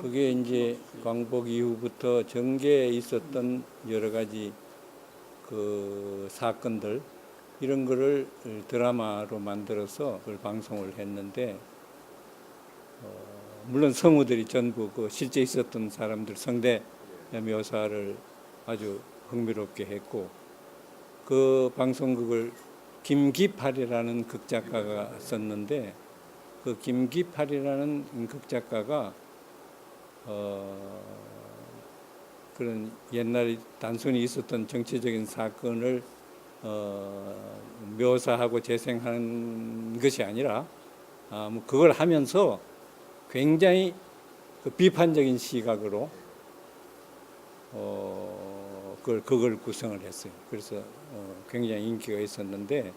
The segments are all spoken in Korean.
그게 이제 광복 이후부터 전개에 있었던 여러 가지 그 사건들 이런 거를 드라마로 만들어서 그걸 방송을 했는데 어, 물론 성우들이 전부 그 실제 있었던 사람들 성대 묘사를 아주 흥미롭게 했고 그 방송국을 김기팔이라는 극작가가 썼는데 그 김기팔이라는 극작가가 어, 그런 옛날에 단순히 있었던 정치적인 사건을 어, 묘사하고 재생하는 것이 아니라 아, 뭐 그걸 하면서 굉장히 그 비판적인 시각으로 어, 그걸, 그걸 구성을 했어요. 그래서 어, 굉장히 인기가 있었는데 에,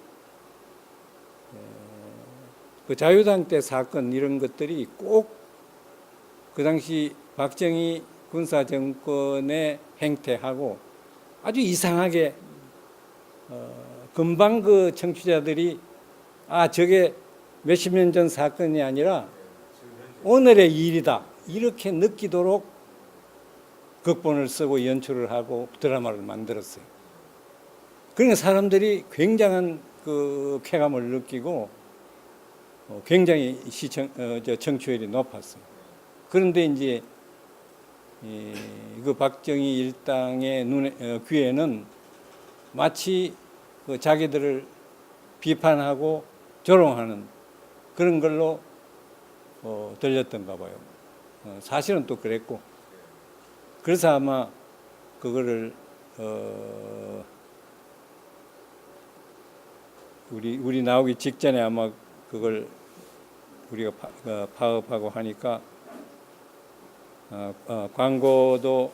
그 자유당 때 사건 이런 것들이 꼭 그 당시 박정희 군사 정권의 행태하고 아주 이상하게 어, 금방 그 청취자들이 아 저게 몇십 년 전 사건이 아니라 오늘의 일이다 이렇게 느끼도록 극본을 쓰고 연출을 하고 드라마를 만들었어요. 그러니까 사람들이 굉장한 그 쾌감을 느끼고 어, 굉장히 시청 어, 저 청취율이 높았어요. 그런데 이제 이, 그 박정희 일당의 눈에 어, 귀에는 마치 그 자기들을 비판하고 조롱하는 그런 걸로 어, 들렸던가 봐요. 어, 사실은 또 그랬고 그래서 아마 그거를 어, 우리 우리 나오기 직전에 아마 그걸 우리가 파, 어, 파업하고 하니까 어, 어, 광고도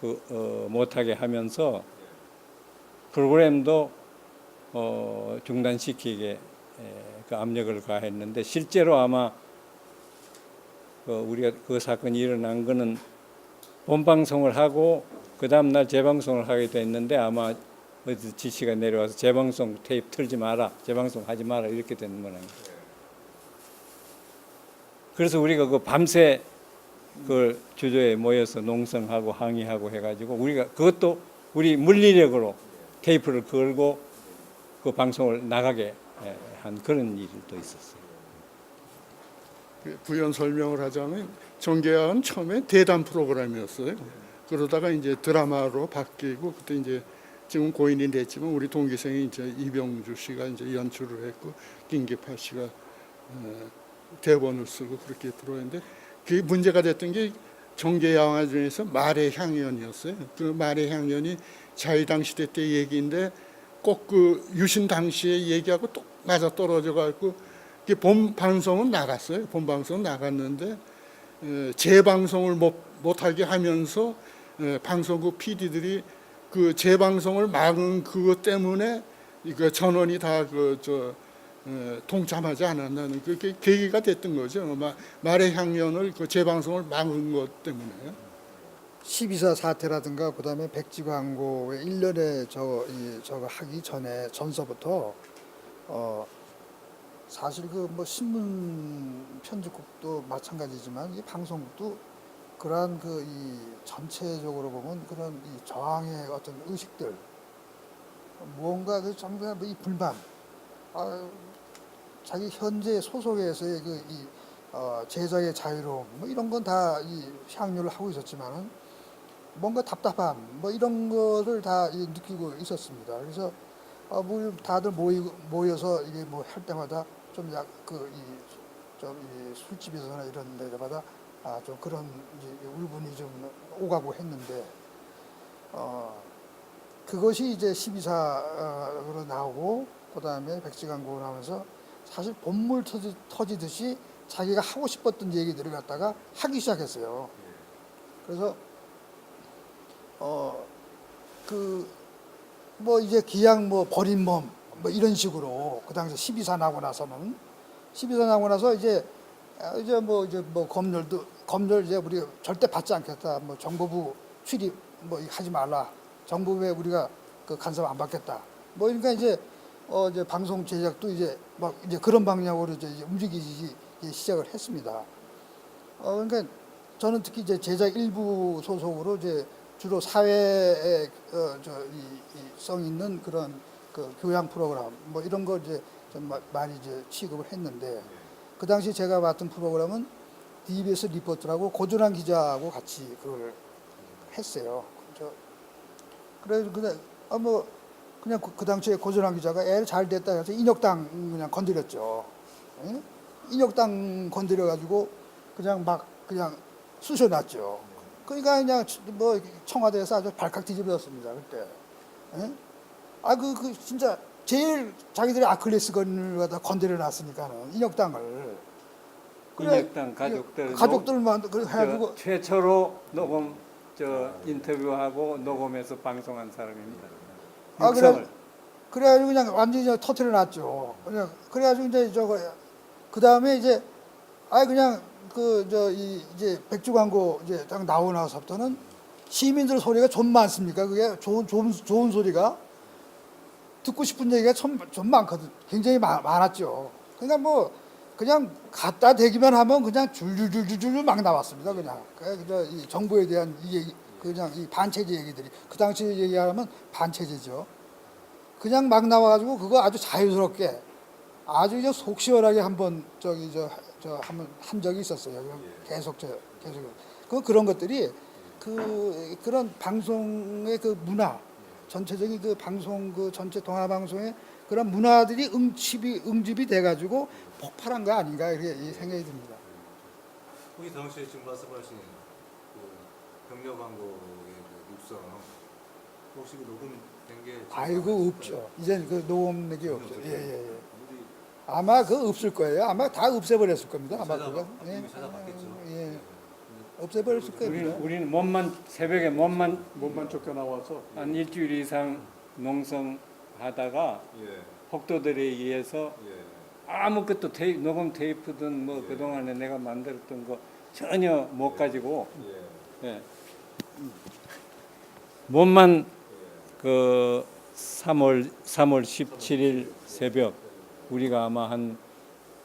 그, 어, 못하게 하면서 프로그램도 어, 중단시키게 에, 그 압력을 가했는데 실제로 아마 그 우리가 그 사건이 일어난 거는 본 방송을 하고 그 다음 날 재방송을 하게 됐는데 아마 어디 지시가 내려와서 재방송 테이프 틀지 마라, 재방송 하지 마라 이렇게 된 모양이에요. 그래서 우리가 그 밤새 그 주조에 모여서 농성하고 항의하고 해가지고 우리가 그것도 우리 물리력으로 테이프를 걸고 그 방송을 나가게 예, 한 그런 일도 있었어요. 그 부연 설명을 하자면 정계화는 처음에 대담 프로그램이었어요. 그러다가 이제 드라마로 바뀌고 그때 이제 지금 고인이 됐지만 우리 동기생이 이제 이병주 씨가 이제 연출을 했고 김기파 씨가 어, 대본을 쓰고 그렇게 들어왔는데 그게 문제가 됐던 게 정계 영화 중에서 말의 향연이었어요. 그 말의 향연이 자유당 시대 때 얘기인데 꼭 그 유신 당시에 얘기하고 또 맞아 떨어져 갖고 그게 본 방송은 나갔어요. 본 방송 나갔는데 에, 재방송을 못 못하게 하면서 에, 방송국 PD들이 그 재방송을 막은 그것 때문에 이거 전원이 다 그 저 동참하지 않았다는 그게 계기가 됐던 거죠. 마- 말의 향연을 그 재방송을 막은 것 때문에요. 12사 사태라든가 그다음에 백지 광고의 1년에 저 이, 저거 하기 전에 전서부터 어 사실 그 뭐 신문 편집국도 마찬가지지만 이 방송국도 그러한 그 이 전체적으로 보면 그런 이 저항의 어떤 의식들 무언가 그 전부 다 이 불만 아, 자기 현재 소속에서의 그 이 어, 제작의 자유로움 뭐 이런 건 다 이 향유를 하고 있었지만은 뭔가 답답함 뭐 이런 거를 다 이 느끼고 있었습니다. 그래서 어, 뭐 다들 모이, 모여서 이게 뭐 할 때마다 좀 약 그이좀이 술집에서나 이런 데마다 아 좀 그런 이제 울분이 좀 오가고 했는데 어 그것이 이제 12사로 나오고 그 다음에 백지광고 나오면서 사실 본물 터지, 터지 듯이 자기가 하고 싶었던 얘기들을 갖다가 하기 시작했어요. 그래서 어 그 뭐 이제 기양 뭐 버린 몸 뭐 이런 식으로 그 당시 12사 나고 나서는 12사 나고 나서 이제 아, 이제 뭐 이제 뭐 검열도 검열 이제 우리 절대 받지 않겠다. 뭐 정보부 출입 뭐 하지 말라. 정부에 우리가 그 간섭 안 받겠다. 뭐 그러니까 이제 어 이제 방송 제작도 이제 막 이제 그런 방향으로 이제 움직이기 시작을 했습니다. 어 그러니까 저는 특히 이제 제작 일부 소속으로 이제 주로 사회에 어, 저이성 있는 그런 그 교양 프로그램 뭐 이런 거 이제 좀 마- 많이 이제 취급을 했는데 그 당시 제가 맡은 프로그램은 DBS 리포트라고 고준환 기자하고 같이 그걸 했어요. 저 그래서 그냥 아뭐 그냥 그, 그 당시에 고준환 기자가 애를 잘 됐다 해서 인혁당 그냥 건드렸죠. 예? 인혁당 건드려 가지고 그냥 막 그냥 쑤셔놨죠. 그러니까 그냥 뭐 청와대에서 아주 발칵 뒤집어졌습니다 그때. 예? 아그 그 진짜 제일 자기들이 아클레스건을 갖다 건드려 놨으니까는 인혁당을. 인혁당 가족들 가족들만 그 해가지고 저 최초로 녹음 저 인터뷰하고 녹음해서 방송한 사람입니다. 아. 그래? 그래가지고 그냥 완전히 저 터트려 놨죠. 그냥 그래가지고 이제 저거 그 다음에 이제 아 그냥 그 저 이 이제 백주 광고 이제 딱 나오고 나서부터는 시민들 소리가 좀 많습니까? 그게 좋은 좋은 좋은 소리가 듣고 싶은 얘기가 좀, 좀 많거든. 굉장히 많, 많았죠. 그러니까 뭐 그냥 갖다 대기만 하면 그냥 줄줄줄줄줄 막 나왔습니다. 그냥 그이 정부에 대한 이 얘기 그냥 이 반체제 얘기들이 그 당시 얘기하면 반체제죠. 그냥 막 나와가지고 그거 아주 자유스럽게 아주 그냥 속 시원하게 한번 저기 저 저 한번 한 적이 있었어요. 그냥 계속 저 계속 그 그런 것들이 그 그런 방송의 그 문화 전체적인 그 방송 그 전체 동아 방송의 그런 문화들이 응집이 응집이 돼가지고 폭발한 거 아닌가 이렇게 이 생각이 듭니다. 혹시 당시에 지금 말씀하신 그 병력 광고의 그 육성 혹시 그 녹음된 게 지금 남아있을까요? 없죠. 이제 그 녹음력이 없죠. 없어요? 예예 예. 우리 아마 그 없을 거예요. 아마 다 없애버렸을 겁니다. 아마 찾아봐- 그거. 이미 찾아봤겠죠. 예. 없애버렸을 우리는 겁니다. 우리는 몸만 새벽에 몸만 몸만 쫓겨 나와서 한 일주일 이상 농성하다가 예, 폭도들에 의해서 예. 아무것도 테이, 녹음 테이프든 뭐 그동안에 내가 만들었던 거 전혀 못 가지고 예. 예. 몸만 그 3월 3월 17일 새벽 우리가 아마 한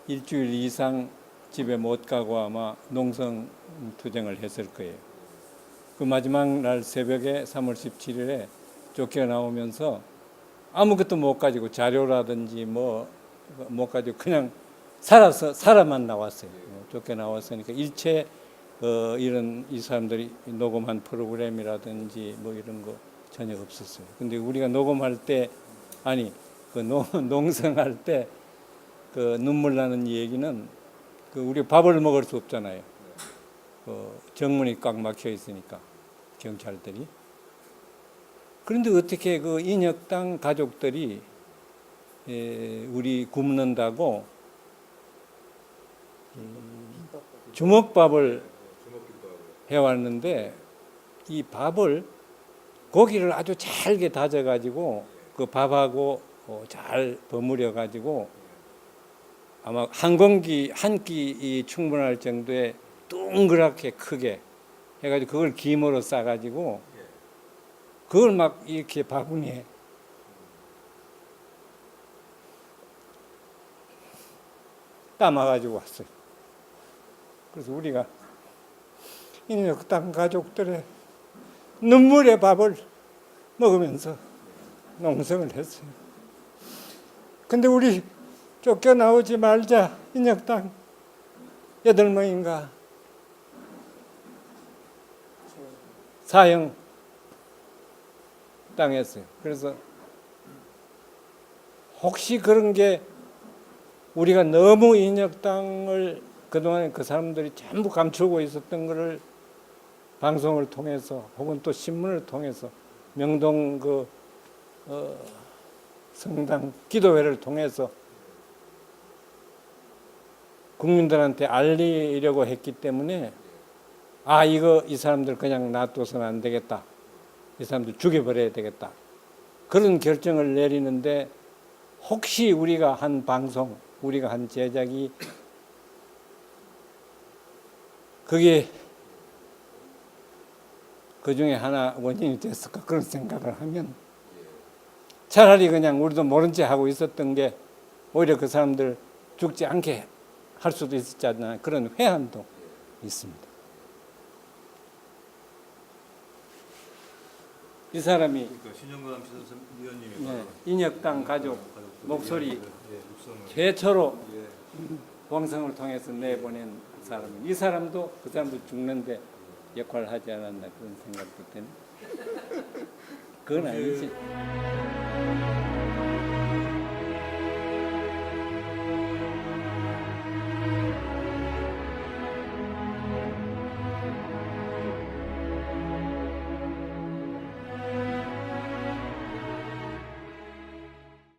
일주일 이상 집에 못 가고 아마 농성 투쟁을 했을 거예요. 그 마지막 날 새벽에 3월 17일에 쫓겨 나오면서 아무것도 못 가지고 자료라든지 뭐 못 가지고 그냥 살아서 살아만 나왔어요. 어, 쫓겨 나왔으니까 일체 어, 이런 이 사람들이 녹음한 프로그램이라든지 뭐 이런 거 전혀 없었어요. 근데 우리가 녹음할 때 아니 그 농, 농성할 때 그 눈물 나는 얘기는 그 우리 밥을 먹을 수 없잖아요. 그 정문이 꽉 막혀 있으니까 경찰들이. 그런데 어떻게 그 인혁당 가족들이 에, 우리 굶는다고 음, 주먹밥을 해왔는데 이 밥을 고기를 아주 잘게 다져가지고 그 밥하고 어, 잘 버무려 가지고 아마 한 공기 한 끼 충분할 정도의 동그랗게 크게 해가지고 그걸 김으로 싸가지고 그걸 막 이렇게 바구니에 담아가지고 왔어요. 그래서 우리가 인혁당 가족들의 눈물의 밥을 먹으면서 농성을 했어요. 근데 우리 쫓겨나오지 말자 인혁당 여덟 명인가 사형 당했어요. 그래서 혹시 그런 게 우리가 너무 인혁당을 그동안에 그 사람들이 전부 감추고 있었던 것을 방송을 통해서 혹은 또 신문을 통해서 명동 그 어, 성당 기도회를 통해서 국민들한테 알리려고 했기 때문에 아 이거 이 사람들 그냥 놔둬서는 안 되겠다. 이 사람들 죽여버려야 되겠다. 그런 결정을 내리는데 혹시 우리가 한 방송 우리가 한 제작이 그게 그 중에 하나 원인이 됐을까 그런 생각을 하면 차라리 그냥 우리도 모른 채 하고 있었던 게 오히려 그 사람들 죽지 않게 할 수도 있었지 않나 그런 회한도 있습니다. 이 사람이 그러니까 신영감 네, 인혁당 가족 목소리 최초로 예, 예. 봉성을 통해서 내보낸 사람이 이 사람도 그 사람도 죽는데 역할을 하지 않았나 그런 생각도 드는. 그건 그 아니지.